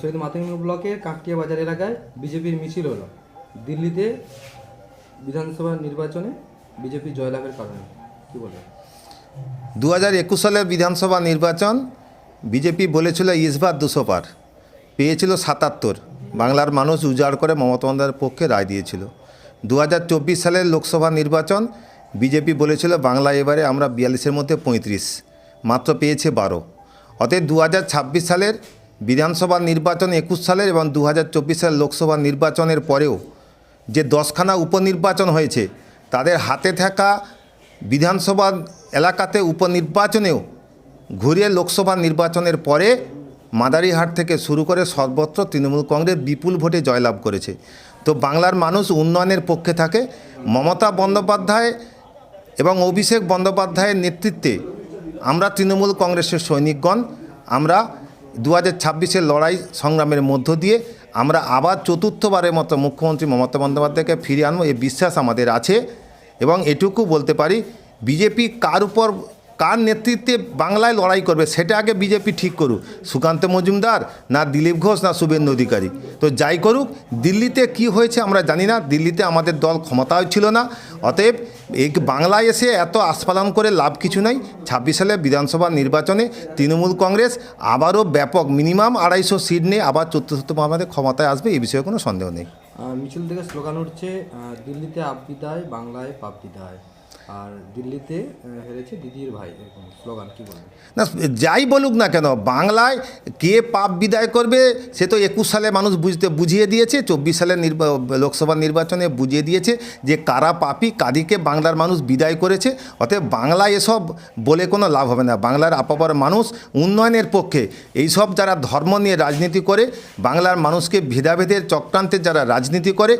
শহীদ মাতঙ্গিনী ব্লকের কাকটিয়া বাজার এলাকায় বিজেপির মিছিল হলো। দিল্লিতে বিধানসভা নির্বাচনে বিজেপি জয়লাভের কারণে। কি বলবেন? দু হাজার একুশ সালের বিধানসভা নির্বাচন বিজেপি বলেছিল ইসবার দুশো পার, পেয়েছিল সাতাত্তর। বাংলার মানুষ উজাড় করে মমতা বন্দ্যোপাধ্যায়ের পক্ষে রায় দিয়েছিল। দু হাজার চব্বিশ সালের লোকসভা নির্বাচন বিজেপি বলেছিল, বাংলা এবারে আমরা বিয়াল্লিশের মধ্যে পঁয়ত্রিশ, মাত্র পেয়েছে বারো। অতএব দু হাজার ছাব্বিশ সালের বিধানসভা নির্বাচন একুশ সালের এবং দু হাজার চব্বিশ সালের লোকসভা নির্বাচনের পরেও যে দশখানা উপনির্বাচন হয়েছে, তাদের হাতে থাকা বিধানসভা এলাকাতে উপনির্বাচনেও ঘুরিয়ে লোকসভা নির্বাচনের পরে মাদারিহাট থেকে শুরু করে সর্বত্র তৃণমূল কংগ্রেস বিপুল ভোটে জয়লাভ করেছে। তো বাংলার মানুষ উন্নয়নের পক্ষে থাকে। মমতা বন্দ্যোপাধ্যায় এবং অভিষেক বন্দ্যোপাধ্যায়ের নেতৃত্বে আমরা তৃণমূল কংগ্রেসের সৈনিকগণ, আমরা দু হাজার ছাব্বিশের লড়াই সংগ্রামের মধ্য দিয়ে আমরা আবার চতুর্থবারের মতো মুখ্যমন্ত্রী মমতা বন্দ্যোপাধ্যায়কে ফিরিয়ে আনব এই বিশ্বাস আমাদের আছে। এবং এটুকু বলতে পারি, বিজেপি কার উপর, কার নেতৃত্বে বাংলায় লড়াই করবে সেটা আগে বিজেপি ঠিক করুক। সুকান্ত মজুমদার না দিলীপ ঘোষ না শুভেন্দু অধিকারী। তো যাই করুক, দিল্লিতে কি হয়েছে আমরা জানি না, দিল্লিতে আমাদের দল ক্ষমতাও ছিল না। অতএব এই বাংলায় এসে এত আস্ফালন করে লাভ কিছু নাই। ছাব্বিশ সালে বিধানসভা নির্বাচনে তৃণমূল কংগ্রেস আবারও ব্যাপক মিনিমাম আড়াইশো সিট নিয়ে আবার চতুর্থ আমাদের ক্ষমতায় আসবে, এই বিষয়ে কোনো সন্দেহ নেই। মিছিল থেকে স্লোগান উঠছে দিল্লিতে আপ বিদায়, বাংলায় পাপ বিদায়। আর দিল্লিতে না, যাই বলুক না কেন, বাংলায় কে পাপ বিদায় করবে, সে তো একুশ সালে মানুষ বুঝতে, বুঝিয়ে দিয়েছে, চব্বিশ সালে নির্বা, লোকসভা নির্বাচনে বুঝিয়ে দিয়েছে যে কারা পাপি, কাদিকে বাংলার মানুষ বিদায় করেছে, অতএব বাংলায় এসব বলে কোনো লাভ হবে না। বাংলার আপাবার মানুষ উন্নয়নের পক্ষে, এইসব যারা ধর্ম নিয়ে রাজনীতি করে, বাংলার মানুষকে ভেদাভেদের চক্রান্তে যারা রাজনীতি করে,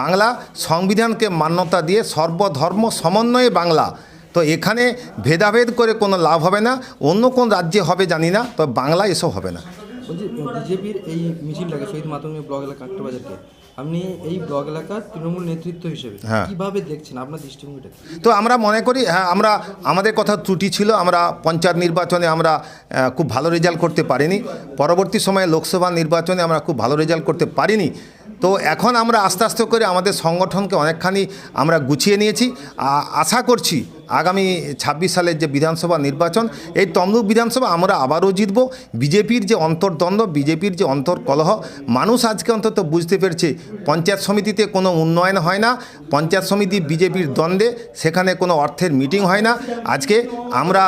বাংলা সংবিধানকে মান্যতা দিয়ে সর্বধর্ম সমন্বয়ে বাংলা। তো এখানে ভেদাভেদ করে কোনো লাভ হবে না অন্য কোন রাজ্যে হবে জানি না তো বাংলা এসব হবে না। বলছি বিজেপির এই মিছিলটাকে শহীদ মাতঙ্গিনী ব্লক এলাকা কাটবাজারকে আপনি এই ব্লক এলাকার তৃণমূল নেতৃত্ব হিসেবে হ্যাঁ। কীভাবে দেখছেন আপনার দৃষ্টিভঙ্গিটা? তো আমরা মনে করি হ্যাঁ আমরা আমাদের কথা ত্রুটি ছিল আমরা পঞ্চায়েত নির্বাচনে আমরা খুব ভালো রেজাল্ট করতে পারিনি। পরবর্তী সময়ে লোকসভা নির্বাচনে আমরা খুব ভালো রেজাল্ট করতে পারিনি। তো এখন আমরা আস্তে আস্তে করে আমাদের সংগঠনকে অনেকখানি আমরা গুছিয়ে নিয়েছি। আশা করছি আগামী ছাব্বিশ সালের যে বিধানসভা নির্বাচন, এই তমলুক বিধানসভা আমরা আবারও জিতব। বিজেপির যে অন্তর্দ্বন্দ্ব, বিজেপির যে অন্তর্কলহ, মানুষ আজকে অন্তত বুঝতে পেরেছে পঞ্চায়েত সমিতিতে কোনো উন্নয়ন হয় না। পঞ্চায়েত সমিতি বিজেপির দ্বন্দ্বে, সেখানে কোনো অর্থের মিটিং হয় না। আজকে আমরা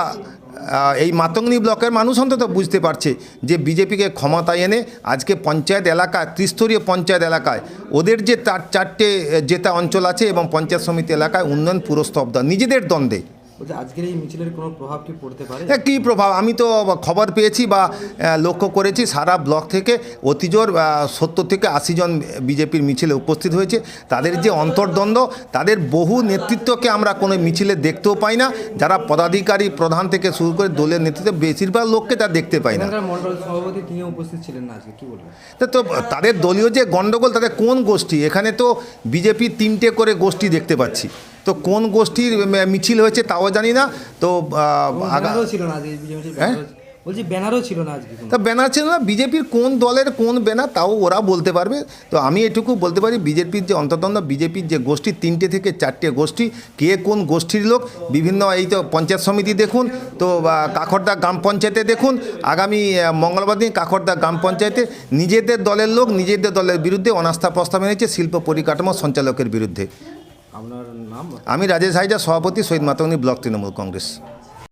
এই মাতঙ্গনি ব্লকের মানুষ অন্তত বুঝতে পারছে যে বিজেপিকে ক্ষমতায় এনে আজকে পঞ্চায়েত এলাকায়, ত্রিস্তরীয় পঞ্চায়েত এলাকায় ওদের যে চার, চারটে জেতা অঞ্চল আছে এবং পঞ্চায়েত সমিতি এলাকায় উন্নয়ন পুরস্তব্ধ নিজেদের দ্বন্দ্বে। বলছি আজকের এই মিছিলের কোনো প্রভাব কি পড়তে পারে? কী প্রভাব? আমি তো খবর পেয়েছি বা লক্ষ্য করেছি সারা ব্লক থেকে অতিজোর সত্তর থেকে আশি জন বিজেপির মিছিলে উপস্থিত হয়েছে। তাদের যে অন্তর্দ্বন্দ্ব তাদের বহু নেতৃত্বকে আমরা কোনো মিছিলে দেখতেও পাই না। যারা পদাধিকারী প্রধান থেকে শুরু করে দলের নেতৃত্বে বেশিরভাগ লোককে তা দেখতে পাই না। মন্ডল সভাপতি তিনি উপস্থিত ছিলেন না আজকে কি বলবেন? তো তাদের দলীয় যে গণ্ডগোল তাদের কোন গোষ্ঠী? এখানে তো বিজেপি তিনটে করে গোষ্ঠী দেখতে পাচ্ছি। তো কোন গোষ্ঠীর মিছিল হয়েছে তাও জানি না। তো ছিল না হ্যাঁ? বলছি ব্যানারও ছিল না আজকে তা ব্যানার ছিল না বিজেপির কোন দলের কোন ব্যানার তাও ওরা বলতে পারবে। তো আমি এটুকু বলতে পারি বিজেপির যে অন্তর্দ্বন্দ্ব বিজেপির যে গোষ্ঠী তিনটে থেকে চারটে গোষ্ঠী কে কোন গোষ্ঠীর লোক বিভিন্ন এই তো পঞ্চায়েত সমিতি দেখুন তো বা, কাকরদা গ্রাম পঞ্চায়েতে দেখুন আগামী মঙ্গলবার দিন কাকরদা গ্রাম পঞ্চায়েতে নিজেদের দলের লোক নিজেদের দলের বিরুদ্ধে অনাস্থা প্রস্তাব এনেছে শিল্প পরিকাঠামো সঞ্চালকের বিরুদ্ধে। আমি রাজেশ হাইজা সভাপতি শহীদ মাতঙ্গী ব্লক তৃণমূল কংগ্রেস।